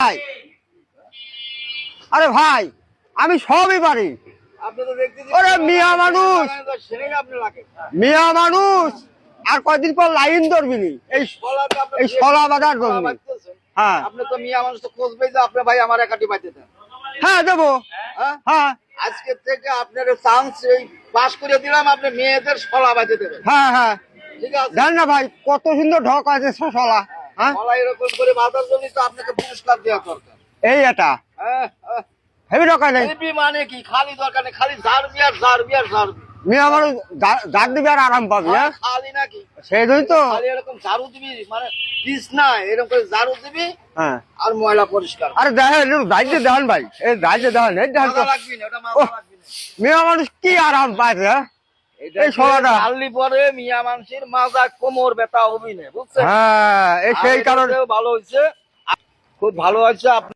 ভাই। আরে ভাই আমি সবই পারি। ওরে মিয়া মানুষ। মিয়া মানুষ আর কয়দিন পর লাইন ধরবিনি এই শলা বাজার ধরবি হ্যাঁ। আপনি তো মিয়া মানুষ তো খোঁজ যে আপনার ভাই আমার একাটি পাইতে দেন। হ্যাঁ দেবো। হ্যাঁ? হ্যাঁ। আজকে থেকে আপনার চান্স এই পাস করে দিলাম আপনি মেয়েদের সলা বাজে দেবেন। হ্যাঁ হ্যাঁ। ঠিক আছে? না ভাই কত সুন্দর ঢক আছে শলা। হ্যাঁ? সলা এরকম করে বাঁধার জন্য তো আপনাকে পুরস্কার দেওয়া দরকার। এই এটা? হ্যাঁ হ্যাঁ। হেবি ঢকাই নেই। হেবি মানে কি? খালি দরকার নেই খালি ঝাড়বি আর ঝাড়বি আর ঝাড়বি মিয়া দিবি আর আরাম পাবি হ্যাঁ খালি নাকি? সেই তো। খালি এরকম ঝাড়ু দিবি মানে পিস না এরকম করে ঝাড়ু দিবি হ্যাঁ। আর ময়লা পরিষ্কার। আরে দেখেন একটু দায়িত্ব দেখান ভাই এই দেখান দেখেন মেয়ে মানুষ কি আরাম পাইছে হ্যাঁ? এই সলাটা। পরে মিয়া মানুষের মাজা কোমর ব্যথা হবি না বুঝছেন হ্যাঁ সেই কারণে ভালো হয়েছে খুব ভালো আছে আপনি